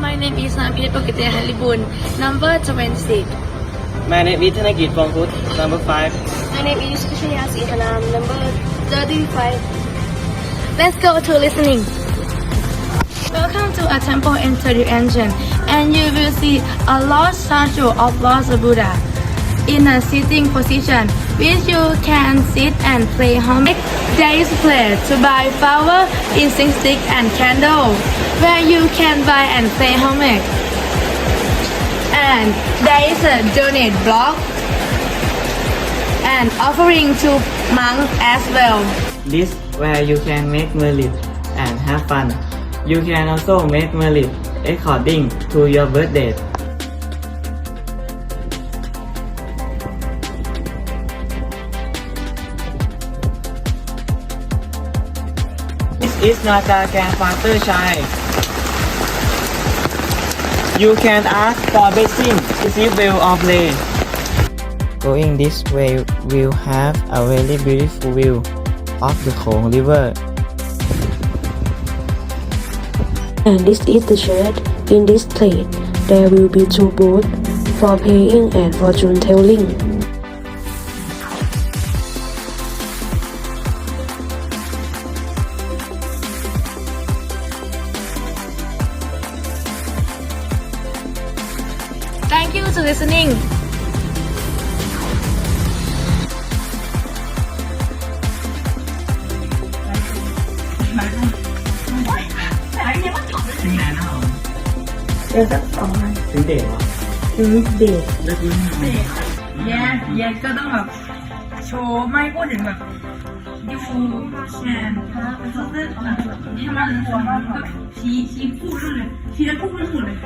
My name is Nampit Pokite Halibun, number 26. My name is Thanagit Bongkut, number 5. My name is Kushaya Sinhanam, number 35. Let's go to listening. Welcome to a temple interview engine, and you will see a large statue of Lord Buddha in a sitting position, which you can sit and play homage. There is place to buy flower, incense stick, and candle, where you can buy and play homage. And there is a donate block and offering to monks as well. This where you can make merit and have fun. You can also make merit according to your birthday. Is Nata grandfather child. You can ask for blessing to see view of lake. Going this way will have a very beautiful view of the Khong River. And this is the church. In this place, there will be two boats for paying and fortune telling. Thank you to listening. Đến để mà. Ừ, để แย่แย่ก็ต้องแบบโชว์ไม่พูดถึงแบบยูแอนซึ่งให้มันแบบผีผีพูดเลยผีจะพูดไม่หมดเลย